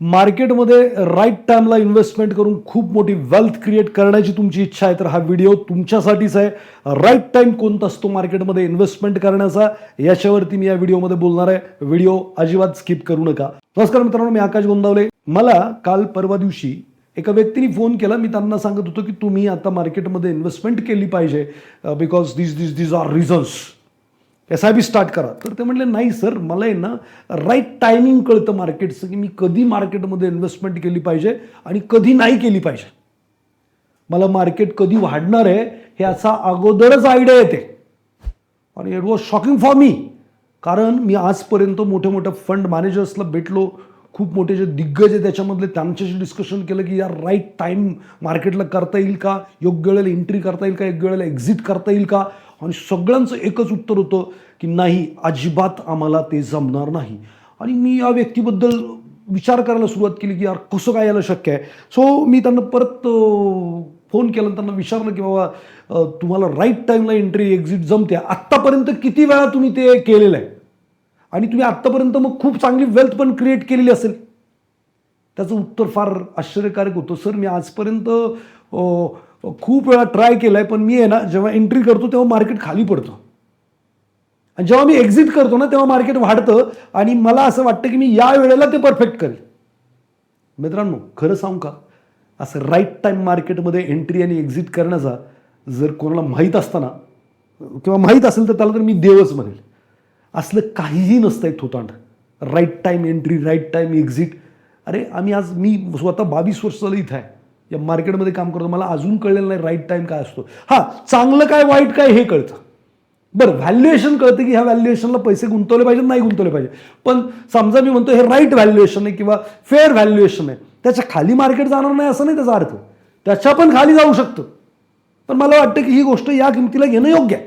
मार्केटमध्ये राईट टाइमला इन्व्हेस्टमेंट करून खूप मोठी वेल्थ क्रिएट करण्याची तुमची इच्छा आहे तर हा व्हिडिओ तुमच्यासाठीच आहे. राईट टाइम कोणता असतो मार्केटमध्ये इन्व्हेस्टमेंट करण्याचा? याच्यावरती मी या व्हिडिओमध्ये बोलणार आहे. व्हिडिओ अजिबात स्किप करू नका. नमस्कार मित्रांनो मी आकाश गोंदावले. मला काल परवा दिवशी एका व्यक्तीने फोन केला. मी त्यांना सांगत होतो की तुम्ही आता मार्केटमध्ये इन्व्हेस्टमेंट केली पाहिजे because this this this are reasons S I P start करा. तर ते म्हणले नाही सर मला आहे ना राईट टायमिंग कळतं मार्केटचं की मी कधी मार्केटमध्ये इन्व्हेस्टमेंट केली पाहिजे आणि कधी नाही केली पाहिजे. मला मार्केट कधी वाढणार आहे हे असा अगोदरच आयडिया येते. आणि it was shocking for me कारण मी आजपर्यंत मोठ्या मोठ्या फंड मॅनेजर्सला भेटलो खूप मोठे जे दिग्गज आहे त्याच्यामधले त्यांच्याशी डिस्कशन केलं की यार राईट टाईम मार्केटला करता येईल का? योग्य वेळेला एंट्री करता येईल का? योग्य वेळेला एक्झिट करता येईल का? आणि सगळ्यांचं एकच उत्तर होतं की नाही अजिबात आम्हाला ते जमणार नाही. आणि मी या व्यक्तीबद्दल विचार करायला सुरुवात केली की यार कसं काय यायला शक्य आहे? सो मी त्यांना परत फोन केला आणि त्यांना विचारलं की बाबा तुम्हाला राईट टाईमला एंट्री एक्झिट जमते. आत्तापर्यंत किती वेळा तुम्ही ते केलेलं आहे? आणि तुम्ही आत्तापर्यंत मग खूप चांगली वेल्थ पण क्रिएट केलेली असेल. त्याचं उत्तर फार आश्चर्यकारक होतं. सर मी आजपर्यंत खूप वेळा ट्राय केलं आहे पण मी आहे ना जेव्हा एंट्री करतो तेव्हा मार्केट खाली पडतं. आणि जेव्हा मी एक्झिट करतो ना तेव्हा मार्केट वाढतं आणि मला असं वाटतं की मी या वेळेला ते परफेक्ट करेल. मित्रांनो खरं सांगू का? असं राईट टाईम मार्केटमध्ये एंट्री आणि एक्झिट करण्याचा जर कोणाला माहीत असताना किंवा माहीत असेल तर त्याला तर मी देवच म्हणेल. असलं काहीही नसतं आहे थोतांड right time entry right time exit अरे आम्ही आज मी स्वतः बावीस वर्ष झालं इथं आहे. या मार्केटमध्ये काम करतो. मला अजून कळलेलं नाही राईट टाईम काय असतो. हां चांगलं काय वाईट काय हे कळतं. बरं व्हॅल्युएशन कळतं की ह्या व्हॅल्युएशनला पैसे गुंतवले पाहिजे नाही गुंतवले पाहिजे पण समजा मी म्हणतो हे राईट व्हॅल्युएशन आहे किंवा फेअर व्हॅल्युएशन आहे त्याच्याखाली मार्केट जाणार नाही असं नाही त्याचा अर्थ. त्याच्या पण खाली जाऊ शकतं. पण मला वाटतं की ही गोष्ट या किमतीला घेणं योग्य आहे.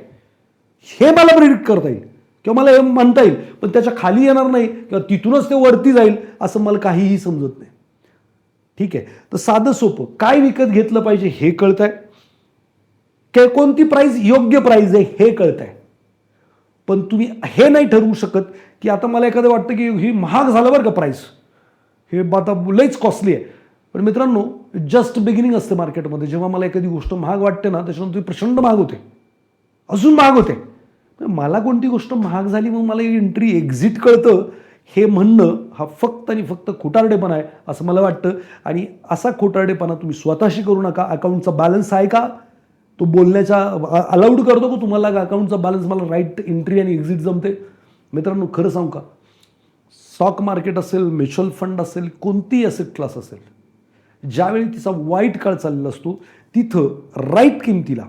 हे मला प्रिडिक्ट करता येईल. किंवा मला हे म्हणता येईल पण त्याच्याखाली येणार नाही किंवा तिथूनच ते वरती जाईल असं मला काहीही समजत नाही. ठीक आहे? तर साधं सोपं. काय विकत घेतलं पाहिजे हे कळत आहे के कोणती प्राईज योग्य प्राईज आहे हे कळत आहे पण तुम्ही हे नाही ठरवू शकत की आता मला एखादं वाटतं की ही महाग झालं बरं का प्राईस हे आता लईच कॉस्टली आहे. पण मित्रांनो जस्ट बिगिनिंग असते मार्केटमध्ये जेव्हा मला एखादी गोष्ट महाग वाटते ना त्याच्यानंतर ती प्रचंड महाग होते. अजून महाग होते. मला कोणती गोष्ट महाग झाली मग मला एंट्री एक्झिट कळतं. हे म्हणणं हा फक्त आणि फक्त खोटारडेपणा आहे असं मला वाटतं. आणि असा खोटारडेपणा तुम्ही स्वतःशी करू नका. अकाउंटचा बॅलन्स आहे का? तो बोलण्याचा अलाउड करतो का तुम्हाला का अकाउंटचा बॅलन्स मला राईट एंट्री आणि एक्झिट जमते? मित्रांनो खरं सांगू का? स्टॉक मार्केट असेल म्युच्युअल फंड असेल कोणतीही असेट क्लास असेल ज्यावेळी तिचा वाईट काळ चाललेला असतो तिथं राईट किमतीला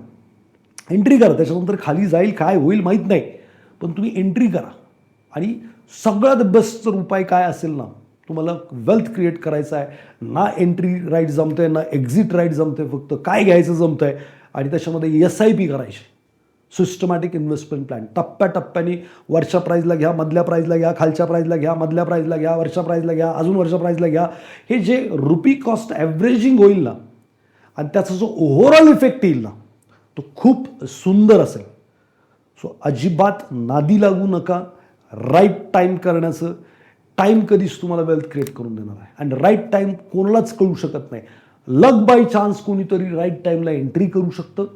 एंट्री करा त्याच्यानंतर खाली जाईल काय होईल माहीत नाही. पण तुम्ही एंट्री करा. आणि सगळ्यात बेस्ट जर उपाय काय असेल ना तुम्हाला वेल्थ क्रिएट करायचं आहे. ना एंट्री राईट जमतं आहे ना एक्झिट राईट जमतं आहे फक्त काय घ्यायचं जमतं आहे आणि त्याच्यामध्ये एस आय पी करायची. सिस्टमॅटिक इन्व्हेस्टमेंट प्लॅन टप्प्याटप्प्याने वरच्या प्राईजला घ्या मधल्या प्राईजला घ्या खालच्या प्राईजला घ्या मधल्या प्राईजला घ्या वरच्या प्राईजला घ्या अजून वरच्या प्राईजला घ्या. हे जे रुपी कॉस्ट ॲव्हरेजिंग होईल ना आणि त्याचा जो ओव्हरऑल इफेक्ट येईल ना तो खूप सुंदर असेल. सो अजिबात नादी लागू नका. राईट टाईम करण्याचं. टाईम कधीच तुम्हाला वेल्थ क्रिएट करून देणार आहे आणि राईट टाईम कोणालाच कळू शकत नाही. लक बाय चान्स कोणीतरी राईट टाईमला एंट्री करू शकतं.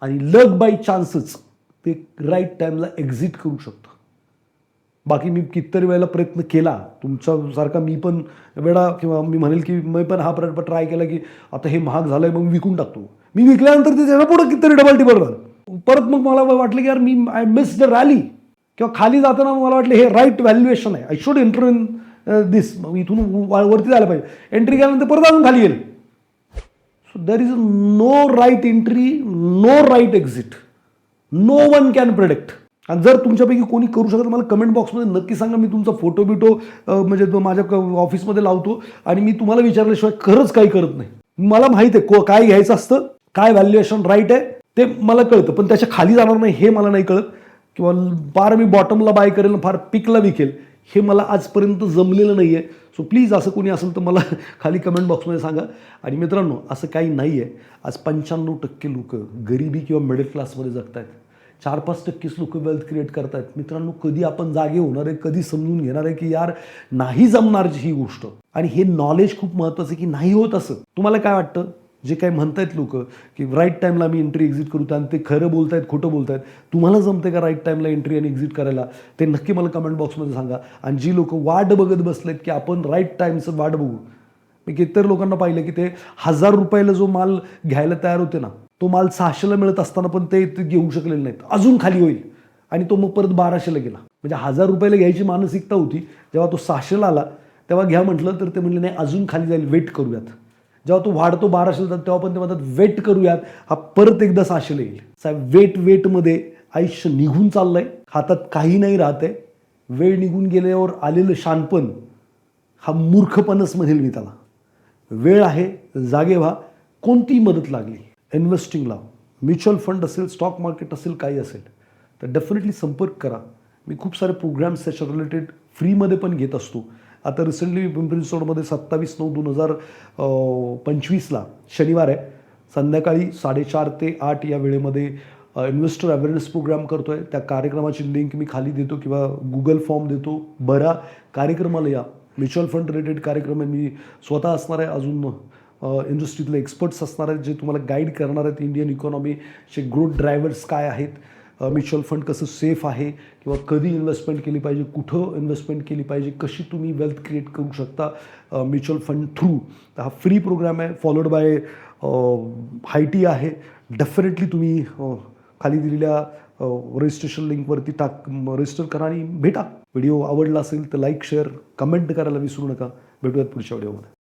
आणि लक बाय चान्सच ते राईट टाईमला एक्झिट करू शकतं. बाकी मी कितीतरी वेळेला प्रयत्न केला. तुमच्यासारखा मी पण वेळा किंवा मी म्हणेल की मी पण हा प्रयत्न ट्राय केला की आता हे महाग झालं आहे मग मी विकून टाकतो. मी विकल्यानंतर ते त्याला पुढं कितीतरी डबल टिबल झालं परत मग मला वाटलं की यार मी आय मिस द रॅली किंवा खाली जाताना मला वाटलं हे राईट व्हॅल्युएशन आहे. I should enter in this मग इथून वरती झालं पाहिजे. एंट्री केल्यानंतर परत अजून खाली येईल. So there is no right entry no right exit no one can predict आणि जर तुमच्यापैकी कोणी करू शकत मला कमेंट बॉक्समध्ये नक्की सांगा मी तुमचा फोटो बिटो म्हणजे माझ्या ऑफिसमध्ये लावतो आणि मी तुम्हाला विचारल्याशिवाय खरंच काही करत नाही. मला माहिती आहे को काय घ्यायचं असतं काय व्हॅल्युएशन राईट आहे ते मला कळतं पण त्याच्याखाली जाणार नाही हे मला नाही कळत. किंवा फार मी बॉटमला बाय करेल फार पिकला विकेल हे मला आजपर्यंत जमलेलं नाही आहे सो प्लीज असं कोणी असेल तर मला खाली कमेंट बॉक्समध्ये सांगा. आणि मित्रांनो असं काही नाही आहे आज पंच्याण्णव टक्के लोक गरिबी किंवा मिडल क्लासमध्ये जगत आहेत चार पाच टक्केच लोक वेल्थ क्रिएट करतायत. मित्रांनो कधी आपण जागे होणार आहे कधी समजून घेणार आहे की यार नाही जमणार ही गोष्ट. आणि हे नॉलेज खूप महत्त्वाचं की नाही होत असं. तुम्हाला काय वाटतं? जे काही म्हणतायत लोक की राईट टाईमला मी एंट्री एक्झिट करू आणि ते खरं बोलतायत खोटं बोलतायत तुम्हाला जमते का राईट टाईमला एंट्री आणि एक्झिट करायला? ते नक्की मला कमेंट बॉक्समध्ये सांगा. आणि जी लोक वाट बघत बसलेत की आपण राईट टाईमचं वाट बघू. मी कितीतरी लोकांना पाहिलं की ते हजार रुपयाला जो माल घ्यायला तयार होते ना तो माल सहाशेला मिळत असताना पण ते घेऊ शकलेले नाहीत. अजून खाली होईल. आणि तो मग परत बाराशेला गेला. म्हणजे हजार रुपयाला घ्यायची मानसिकता होती. जेव्हा तो सहाशेला आला तेव्हा घ्या म्हटलं तर ते म्हणले नाही अजून खाली जाईल. वेट करूयात. जेव्हा तो वाढतो बाराशेला जातो तेव्हा पण ते म्हणतात वेट करूयात. हा परत एकदा सहाशेला येईल. साहेब वेट वेटमध्ये आयुष्य निघून चाललंय. हातात काही नाही राहत आहे वेळ निघून गेल्यावर आलेलं शानपण हा मूर्खपणच म्हणेल मी त्याला. वेळ आहे जागे व्हा. कोणतीही मदत लागली. इन्व्हेस्टिंगला म्युच्युअल फंड असेल स्टॉक मार्केट असेल काही असेल. तर डेफिनेटली संपर्क करा. मी खूप सारे प्रोग्राम्स त्याच्या रिलेटेड फ्रीमध्ये पण घेत असतो. आता रिसेंटली पिंपरी चिंचवडमध्ये सत्तावीस नऊ दोन हजार पंचवीसला शनिवार आहे. संध्याकाळी साडेचार ते आठ या वेळेमध्ये इन्व्हेस्टर अवेअरनेस प्रोग्राम करतो आहे त्या कार्यक्रमाची लिंक मी खाली देतो किंवा गुगल फॉर्म देतो. बरा कार्यक्रमाला या. म्युच्युअल फंड रिलेटेड कार्यक्रम मी स्वतः असणार आहे. अजून इंडस्ट्रीतले एक्सपर्ट्स असणार आहेत जे तुम्हाला गाईड करणार आहेत इंडियन इकॉनॉमीचे ग्रोथ ड्रायव्हर्स काय आहेत. म्युच्युअल फंड कसं सेफ आहे किंवा कधी इन्व्हेस्टमेंट केली पाहिजे कुठं इन्व्हेस्टमेंट केली पाहिजे कशी तुम्ही वेल्थ क्रिएट करू शकता म्युच्युअल फंड थ्रू हा फ्री प्रोग्राम आहे फॉलोड बाय हायटी आहे. डेफिनेटली तुम्ही खाली दिलेल्या रजिस्ट्रेशन लिंकवरती टाक रजिस्टर करा आणि भेटा. व्हिडिओ आवडला असेल तर लाईक शेअर कमेंट करायला विसरू नका. भेटूयात पुढच्या व्हिडिओमध्ये